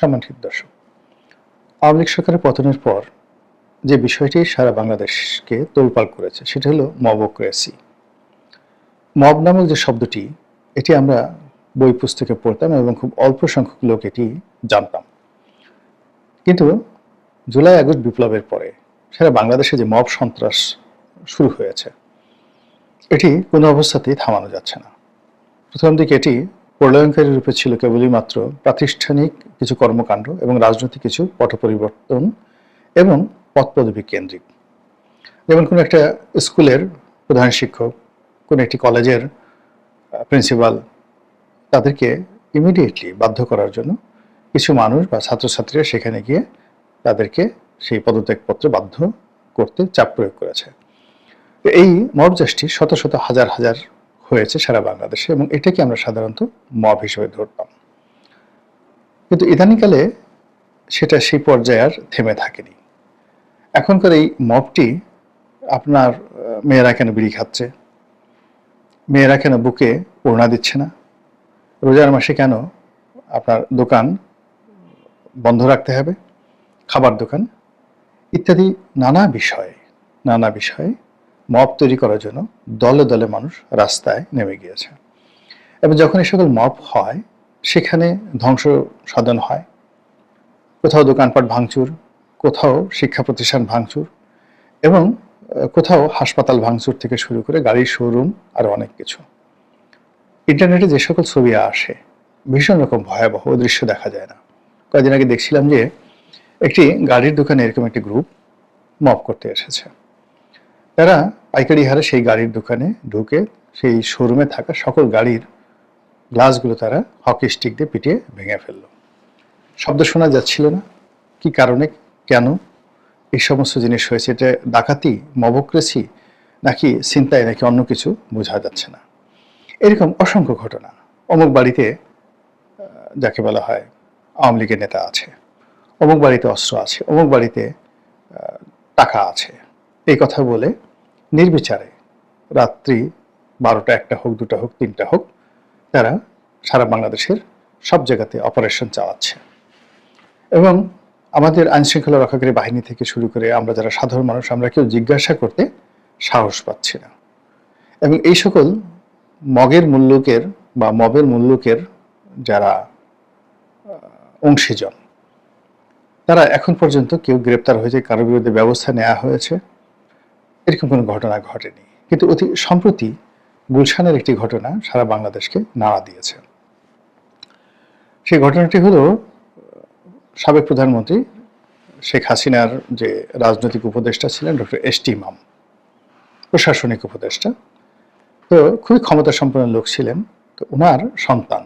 সম্মানিত দর্শক, আওয়ামী লীগ সরকারের পতনের পর যে বিষয়টি সারা বাংলাদেশকে তোলপাল করেছে, সেটা হলো মবক্রেসি। মব নামক যে শব্দটি, এটি আমরা বই পুস্তকে পড়তাম এবং খুব অল্প সংখ্যক লোক এটি জানতাম। কিন্তু জুলাই, আগস্ট বিপ্লবের পরে সারা বাংলাদেশে যে মব সন্ত্রাস শুরু হয়েছে, এটি কোনো অবস্থাতেই থামানো যাচ্ছে না। প্রথম দিকে এটি প্রলয়ঙ্কারী রূপে ছিল কেবলই মাত্র প্রাতিষ্ঠানিক কিছু কর্মকাণ্ড এবং রাজনৈতিক কিছু পট পরিবর্তন এবং পদ পদবী কেন্দ্রিক। যেমন কোনো একটা স্কুলের প্রধান শিক্ষক, কোনো একটি কলেজের প্রিন্সিপাল তাদেরকে ইমিডিয়েটলি বাধ্য করার জন্য কিছু মানুষ বা ছাত্রছাত্রীরা সেখানে গিয়ে তাদেরকে সেই পদত্যাগপত্র বাধ্য করতে চাপ প্রয়োগ করেছে। এই মব শত শত হাজার হাজার হয়েছে সারা বাংলাদেশে এবং এটাকে আমরা সাধারণত মব হিসেবে ধরতাম। কিন্তু ইদানিকালে সেটা সেই পর্যায়ে আর থেমে থাকেনি। এখনকার এই মবটি আপনার মেয়েরা কেন বিড়ি খাচ্ছে? মেয়েরা কেন বুকে ওড়না দিচ্ছে না? রোজার মাসে কেন আপনার দোকান বন্ধ রাখতে হবে? খাবার দোকান? ইত্যাদি নানা বিষয়ে নানা বিষয়ে মব তৈরি করার জন্য দলে দলে মানুষ রাস্তায় নেমে গিয়েছে। এবং যখন এই সকল মব হয়, সেখানে ধ্বংস সাধন হয়। কোথাও দোকানপাট ভাঙচুর, কোথাও শিক্ষা প্রতিষ্ঠান ভাঙচুর এবং কোথাও হাসপাতাল ভাঙচুর থেকে শুরু করে গাড়ির শোরুম আর অনেক কিছু। ইন্টারনেটে যে সকল ছবি আসে, ভীষণ রকম ভয়াবহ দৃশ্য দেখা যায় না। কয়েকদিন আগে দেখছিলাম যে, একটি গাড়ির দোকানে এরকম একটি গ্রুপ মপ করতে এসেছে। তারা পাইকারি হারে সেই গাড়ির দোকানে ঢুকে সেই শোরুমে থাকা সকল গাড়ির গ্লাসগুলো তারা হকি স্টিক দিয়ে পিটিয়ে ভেঙে ফেলল। শব্দ শোনা যাচ্ছিল না। কি কারণে? কেন? এই সমস্ত জিনিস হয়েছে। এটা ডাকাতি, মবক্রেসি নাকি চিন্তায় নাকি অন্য কিছু বোঝা যাচ্ছে না। এরকম অসংখ্য ঘটনা। অমুক বাড়িতে যাকে বলা হয় আওয়ামী লীগের নেতা আছে। অমুক বাড়িতে অস্ত্র আছে। অমুক বাড়িতে টাকা আছে। এই কথা বলে নির্বিচারে রাত্রি বারোটা একটা হোক, দুটা হোক, তিনটা হোক, তারা সারা বাংলাদেশের সব জায়গাতে অপারেশন চালাচ্ছে। এবং আমাদের আইনশৃঙ্খলা রক্ষাকারী বাহিনী থেকে শুরু করে আমরা যারা সাধারণ মানুষ, আমরা কেউ জিজ্ঞাসা করতে সাহস পাচ্ছি না। এবং এই সকল মগের মূল্যকের বা মবের মূল্যকের যারা অংশীজন, তারা এখন পর্যন্ত কেউ গ্রেপ্তার হয়েছে কারোর বিরুদ্ধে ব্যবস্থা নেওয়া হয়েছে। এরকম কোনো ঘটনা ঘটেনি। কিন্তু অতি সম্প্রতি গুলশানের একটি ঘটনা সারা বাংলাদেশকে নাড়া দিয়েছে। সেই ঘটনাটি হলো সাবেক প্রধানমন্ত্রী শেখ হাসিনার যে রাজনৈতিক উপদেষ্টা ছিলেন, ডক্টর এস টি ইমাম, প্রশাসনিক উপদেষ্টা। তো খুবই ক্ষমতা সম্পন্ন লোক ছিলেন। তো ওনার সন্তান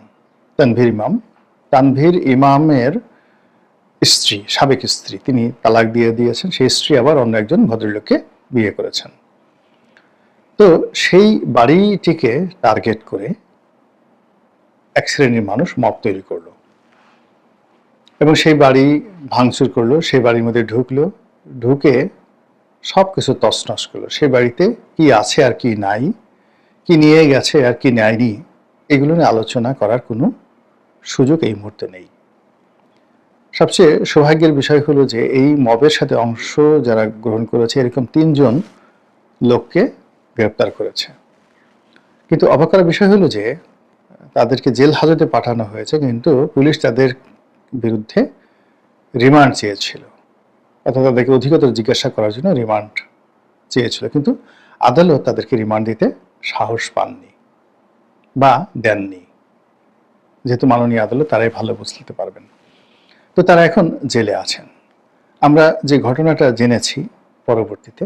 তানভীর ইমাম। তানভীর ইমামের স্ত্রী, সাবেক স্ত্রী, তিনি তালাক দিয়ে দিয়েছেন। সেই স্ত্রী আবার অন্য একজন ভদ্রলোককে বিয়ে করেছেন। তো সেই বাড়িটিকে টার্গেট করে এক শ্রেণির মানুষ মত তৈরি করল। এবং সেই বাড়ি ভাঙচুর করল, সেই বাড়ির মধ্যে ঢুকলো, ঢুকে সব কিছু তছনছ করল। সেই বাড়িতে কি আছে আর কি নাই, কি নিয়ে গেছে আর কি নেয়নি, এগুলো নিয়ে আলোচনা করার কোনো সুযোগ এই মুহূর্তে নেই। সবচেয়ে সৌভাগ্যের বিষয় হলো যে এই মবের সাথে অংশ যারা গ্রহণ করেছে, এরকম তিনজন লোককে গ্রেপ্তার করেছে। কিন্তু অবাক করার বিষয় হলো যে তাদেরকে জেল হাজতে পাঠানো হয়েছে, কিন্তু পুলিশ তাদের বিরুদ্ধে রিমান্ড চেয়েছিল। অর্থাৎ তাদেরকে অধিকতর জিজ্ঞাসা করার জন্য রিমান্ড চেয়েছিল, কিন্তু আদালত তাদেরকে রিমান্ড দিতে সাহস পাননি বা দেননি। যেহেতু মাননীয় আদালত তারাই ভালো বুঝতে পারবেন। তো তারা এখন জেলে আছেন। আমরা যে ঘটনাটা জেনেছি পরবর্তীতে,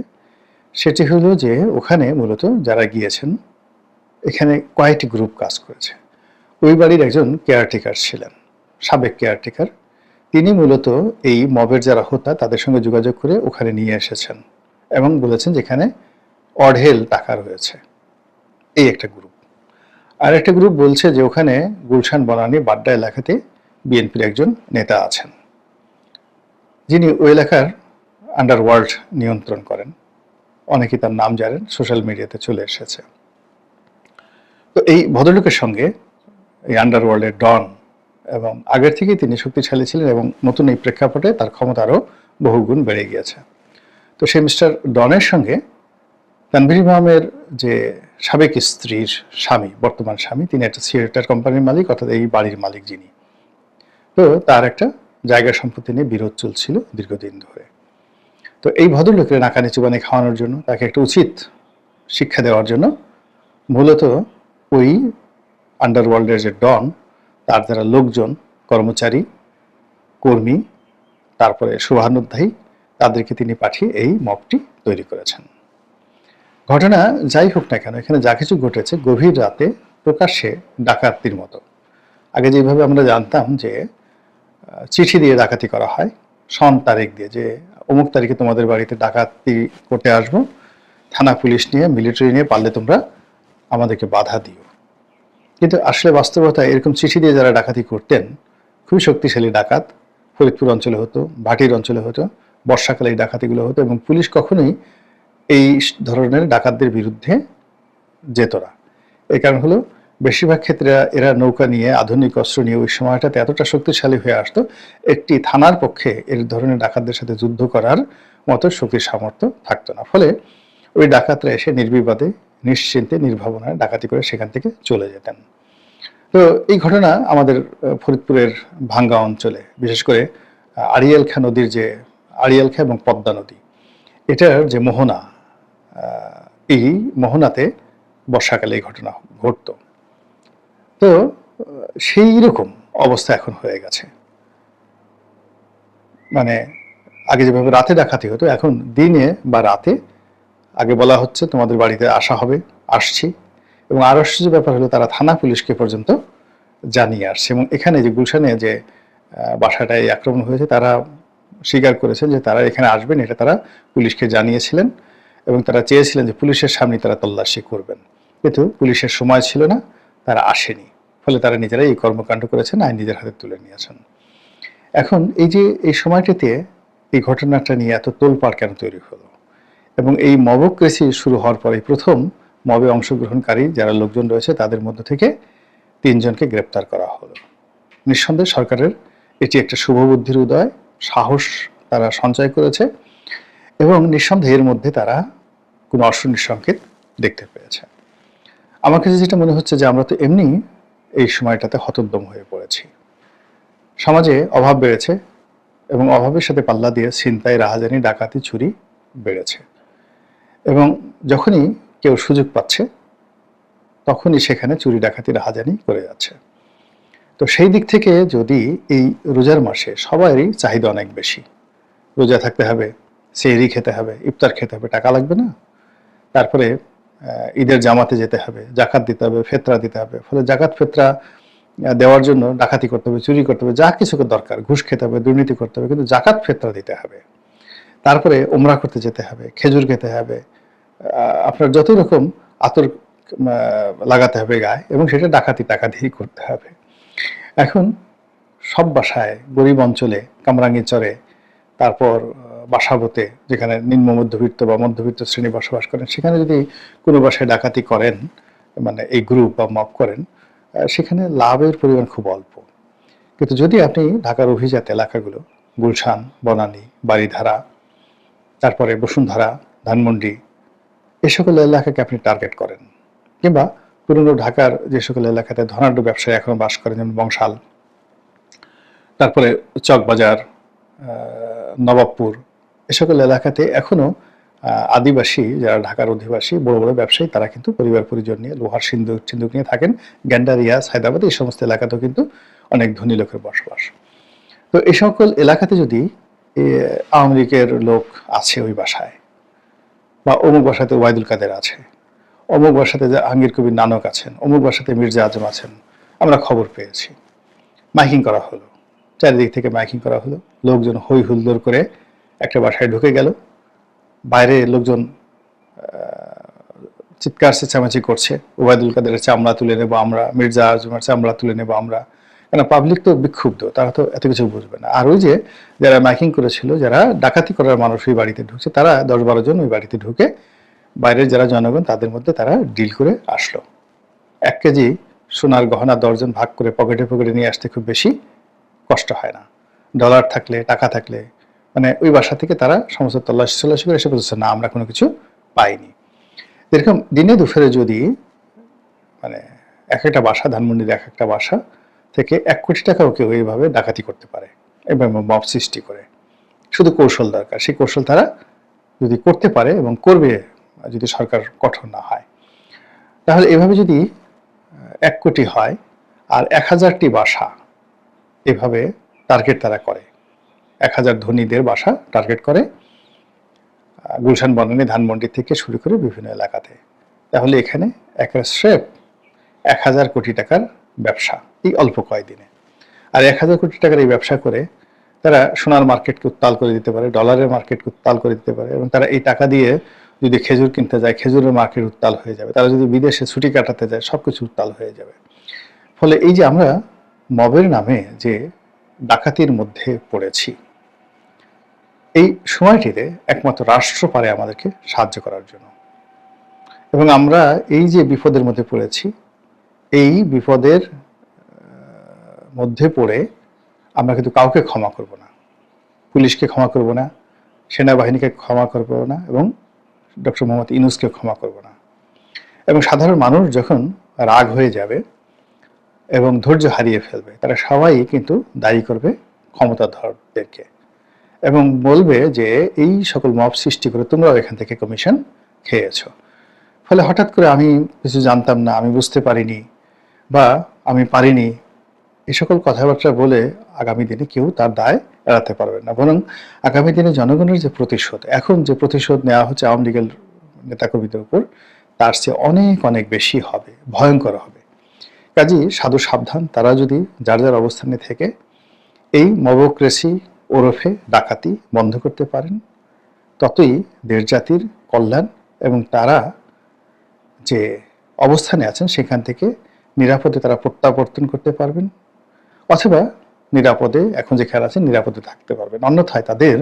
সেটি হলো যে ওখানে মূলত যারা গিয়েছেন, এখানে কয়েকটি গ্রুপ কাজ করেছে। ওই বাড়ির একজন কেয়ারটেকার ছিলেন, সাবেক কেয়ারটেকার। তিনি মূলত এই মবের যারা হোতা তাদের সঙ্গে যোগাযোগ করে ওখানে নিয়ে এসেছেন এবং বলেছেন যেখানে অঢেল টাকা রয়েছে। এই একটা গ্রুপ। আর একটা গ্রুপ বলছে যে ওখানে গুলশান বনানী বাড্ডা এলাকাতে বিএনপির একজন নেতা আছেন। যিনি ওই এলাকার আন্ডারওয়ার্ল্ড নিয়ন্ত্রণ করেন। অনেকেই তার নাম জানেন সোশ্যাল মিডিয়াতে চলে এসেছে। তো এই ভদ্রলোকের সঙ্গে এই আন্ডারওয়ার্ল্ডের ডন এবং আগের থেকেই তিনি শক্তিশালী ছিলেন এবং নতুন এই প্রেক্ষাপটে তার ক্ষমতা আরও বহুগুণ বেড়ে গিয়েছে। তো সেই মিস্টার ডনের সঙ্গে তানভীর ইমামের যে সাবেক স্ত্রীর স্বামী, বর্তমান স্বামী, তিনি একটা থিয়েটার কোম্পানির মালিক, অর্থাৎ এই বাড়ির মালিক যিনি তো তার একটা জায়গা সম্পত্তি নিয়ে বিরোধ চলছিল দীর্ঘদিন ধরে। তো এই ভদ্রলোকের নাকানি চুবানি খাওয়ানোর জন্য তাকে একটা উচিত শিক্ষা দেওয়ার জন্য মূলত ওই আন্ডারওয়ার্ল্ডের যে ডন, তার যারা লোকজন, কর্মচারী, কর্মী, তারপরে শুভানুধ্যায়ী, তাদেরকে তিনি পাঠিয়ে এই মপটি তৈরি করেছেন। ঘটনা যাই হোক না কেন, এখানে যা কিছু ঘটেছে গভীর রাতে প্রকাশ্যে ডাকাতির মতো। আগে যেভাবে আমরা জানতাম যে চিঠি দিয়ে ডাকাতি করা হয়, সন তারিখ দিয়ে, যে অমুক তারিখে তোমাদের বাড়িতে ডাকাতি করতে আসব, থানা পুলিশ নিয়ে, মিলিটারি নিয়ে পারলে তোমরা আমাদেরকে বাধা দিও। কিন্তু আসলে বাস্তবতায় এরকম চিঠি দিয়ে যারা ডাকাতি করতেন, খুবই শক্তিশালী ডাকাত, ফরিদপুর অঞ্চলে হতো, ভাটির অঞ্চলে হতো, বর্ষাকালে এই ডাকাতিগুলো হতো এবং পুলিশ কখনোই এই ধরনের ডাকাতদের বিরুদ্ধে যেত না। এই কারণ হলো বেশিরভাগ ক্ষেত্রে এরা নৌকা নিয়ে আধুনিক অস্ত্র নিয়ে ওই সময়টাতে এতটা শক্তিশালী হয়ে আসতো একটি থানার পক্ষে এর ধরনের ডাকাতদের সাথে যুদ্ধ করার মতো শক্তির সামর্থ্য থাকতো না। ফলে ওই ডাকাতরা এসে নির্বিবাদে নিশ্চিন্তে নির্ভাবনায় ডাকাতি করে সেখান থেকে চলে যেতেন। তো এই ঘটনা আমাদের ফরিদপুরের ভাঙ্গা অঞ্চলে বিশেষ করে আহ, আড়িয়াল খা নদীর যে আড়িয়াল খা এবং পদ্মা নদী এটার যে মোহনা এই মোহনাতে বর্ষাকালে এই ঘটনা ঘটতো। তো সেই রকম অবস্থা এখন হয়ে গেছে। মানে আগে যেভাবে রাতে ডাকাতি হতো, এখন দিনে বা রাতে, আগে বলা হচ্ছে তোমাদের বাড়িতে আসা হবে, আসছি। এবং আরও আশ্চর্য ব্যাপার হলো, তারা থানা পুলিশকে পর্যন্ত জানিয়ে আসছে। এবং এখানে যে গুলশানে যে বাসাটায় আক্রমণ হয়েছে, তারা স্বীকার করেছেন যে তারা এখানে আসবেন, এটা তারা পুলিশকে জানিয়েছিলেন। এবং তারা চেয়েছিলেন যে পুলিশের সামনে তারা তল্লাশি করবেন। কিন্তু পুলিশের সময় ছিল না। তারা আসেনি। ফলে তারা নিজেরাই এই কর্মকাণ্ড করেছেন, আইন নিজের হাতে তুলে নিয়েছেন। এখন এই যে এই সময়টিতে এই ঘটনাটা নিয়ে এত তোলপাড় কেন তৈরি হলো? এবং এই মবক্রেসি শুরু হওয়ার পরে প্রথম মবে অংশগ্রহণকারী যারা লোকজন রয়েছে, তাদের মধ্য থেকে তিনজনকে গ্রেপ্তার করা হলো। নিঃসন্দেহে সরকারের এটি একটা শুভবুদ্ধির উদয়, সাহস তারা সঞ্চয় করেছে এবং নিঃসন্দেহের মধ্যে তারা কোনো অশনি সংকেত দেখতে পেয়েছে। আমার কাছে যেটা মনে হচ্ছে যে আমরা তো এমনি এই সময়টাতে হতোদ্যম হয়ে পড়েছি। সমাজে অভাব বেড়েছে এবং অভাবের সাথে পাল্লা দিয়ে ছিনতাই, রাহাজানি, ডাকাতি, চুরি বেড়েছে। এবং যখনই কেউ সুযোগ পাচ্ছে, তখনই সেখানে চুরি, ডাকাতি, রাহাজানি করে যাচ্ছে। তো সেই দিক থেকে যদি এই রোজার মাসে সবারই চাহিদা অনেক বেশি, রোজা থাকতে হবে, সেহরি খেতে হবে, ইফতার খেতে হবে, টাকা লাগবে না। তারপরে ঈদের জামাতে যেতে হবে, জাকাত দিতে হবে, ফেতরা দিতে হবে। ফলে জাকাত, ফেতরা দেওয়ার জন্য ডাকাতি করতে হবে, চুরি করতে হবে, যা কিছু দরকার, ঘুষ খেতে হবে, দুর্নীতি করতে হবে, কিন্তু জাকাত, ফেতরা দিতে হবে। তারপরে ওমরা করতে যেতে হবে, খেজুর খেতে হবে আপনার যত রকম আতর লাগাতে হবে গায়ে, এবং সেটা ডাকাতি টাকা দিয়েই করতে হবে। এখন সব বাসায়, গরিব অঞ্চলে কামরাঙ্গি চরে, তারপর বাসাবোতে, যেখানে নিম্ন মধ্যবিত্ত বা মধ্যবিত্ত শ্রেণি বসবাস করেন, সেখানে যদি কোনো বাসায় ডাকাতি করেন মানে এই গ্রুপ বা মপ করেন সেখানে লাভের পরিমাণ খুব অল্প। কিন্তু যদি আপনি ঢাকার অভিজাত এলাকাগুলো, গুলশান, বনানী বাড়িধারা তারপরে বসুন্ধরা, ধানমন্ডি, এ সকল এলাকাকে আপনি টার্গেট করেন। কিংবা পুরনো ঢাকার যে সকল এলাকাতে ধনাঢ্য ব্যবসায়ী এখন বাস করেন যেমন বংশাল, তারপরে চকবাজার নবাবপুর এ সকল এলাকাতে এখনও আহ, আদিবাসী যারা ঢাকার অধিবাসী বড় বড় ব্যবসায়ী তারা কিন্তু পরিবার পরিজন নিয়ে লোহার সিন্ধুক সিন্ধুক নিয়ে থাকেন। গ্যান্ডারিয়া হায়দ্রাবাদ এই সমস্ত এলাকাতেও কিন্তু অনেক ধনী লোকের বসবাস। তো এই সকল এলাকাতে যদি আওয়ামী লীগের লোক আছে ওই বাসায় বা অমুক বাসাতে ওয়াইদুল কাদের আছে অমুক বাসাতে যে আঙ্গির কবির নানক আছেন অমুক বাসাতে মির্জা আজম আছেন আমরা খবর পেয়েছি। মাইকিং করা হলো চারিদিক থেকে মাইকিং করা হলো লোকজন হই হুল্লোড় করে একটা বাসায় ঢুকে গেল। বাইরে লোকজন চিৎকার চেঁচামেচি করছে। ওবায়দুল কাদেরের চামড়া তুলে নেব আমরা, মির্জা আজমের চামড়া তুলে নেব আমরা। কেন পাবলিক তো বিক্ষুব্ধ, তারা তো এত কিছু বুঝবে না। আর ওই যে যারা মাইকিং করেছিল, যারা ডাকাতি করার মানুষ ওই বাড়িতে ঢুকছে, তারা দশ বারো জন ওই বাড়িতে ঢুকে বাইরের যারা জনগণ, তাদের মধ্যে তারা ডিল করে আসলো। এক কেজি সোনার গহনা দশজন ভাগ করে পকেটে পকেটে নিয়ে আসতে খুব বেশি কষ্ট হয় না। ডলার থাকলে, টাকা থাকলে মানে ওই বাসা থেকে তারা সমস্ত তল্লাশি তল্লাশি করে এসে বলছে না, আমরা কোনো কিছু পাইনি। এরকম দিনে দুপুরে যদি মানে এক একটা বাসা, ধানমন্ডির এক একটা বাসা থেকে এক কোটি টাকাও কেউ এইভাবে ডাকাতি করতে পারে, এবং মব সৃষ্টি করে। শুধু কৌশল দরকার। সেই কৌশল তারা যদি করতে পারে এবং করবে, যদি সরকার কঠোর না হয়। তাহলে এভাবে যদি এক কোটি হয়, আর এক হাজারটি বাসা এভাবে টার্গেট তারা করে এক হাজার ধনীদের বাসা টার্গেট করে গুলশান বনানী ধানমন্ডি থেকে শুরু করে বিভিন্ন এলাকাতে। তাহলে এখানে এক স্রেফ এক হাজার কোটি টাকার ব্যবসা, এই অল্প কয়েকদিনে। আর এক হাজার কোটি টাকার এই ব্যবসা করে তারা সোনার মার্কেটকে উত্তাল করে দিতে পারে ডলারের মার্কেটকে উত্তাল করে দিতে পারে এবং তারা এই টাকা দিয়ে যদি খেজুর কিনতে যায়, খেজুরের মার্কেট উত্তাল হয়ে যাবে। তারা যদি বিদেশে ছুটি কাটাতে যায় সব কিছু উত্তাল হয়ে যাবে। ফলে এই যে আমরা মবের নামে যে ডাকাতির মধ্যে পড়েছি এই সময়টিতে একমাত্র রাষ্ট্র পারে আমাদেরকে সাহায্য করার জন্য। এবং আমরা এই যে বিপদের মধ্যে পড়েছি, এই বিপদের মধ্যে পড়ে আমরা কিন্তু কাউকে ক্ষমা করব না। পুলিশকে ক্ষমা করব না, সেনাবাহিনীকে ক্ষমা করব না এবং ডক্টর মোহাম্মদ ইনুসকে ক্ষমা করব না। এবং সাধারণ মানুষ যখন রাগ হয়ে যাবে এবং ধৈর্য হারিয়ে ফেলবে, তারা সবাই কিন্তু দায়ী করবে ক্ষমতাধরদেরকে। এবং বলবে যে এই সকল মব সৃষ্টি করে তোমরাও এখান থেকে কমিশন খেয়েছো। ফলে হঠাৎ করে আমি কিছু জানতাম না, আমি বুঝতে পারিনি বা আমি পারিনি। এই সকল কথাবার্তা বলে আগামী দিনে কেউ তার দায় এড়াতে পারবে না। বরং আগামী দিনে জনগণের যে প্রতিশোধ, এখন যে প্রতিশোধ নেওয়া হচ্ছে আওয়ামী লীগের নেতাকর্মীদের উপর, তার চেয়ে অনেক অনেক বেশি হবে, ভয়ঙ্কর হবে। কাজী সাধু সাবধান, তারা যদি যার যার অবস্থানে থেকে এই মবক্রেসি ওরফে ডাকাতি বন্ধ করতে পারেন। ততই দেশ জাতির কল্যাণ এবং তারা যে অবস্থানে আছেন সেখান থেকে নিরাপদে তারা প্রত্যাবর্তন করতে পারবেন। অথবা নিরাপদে, এখন যেখানে আছে, নিরাপদে থাকতে পারবেন। অন্যথায় তাদের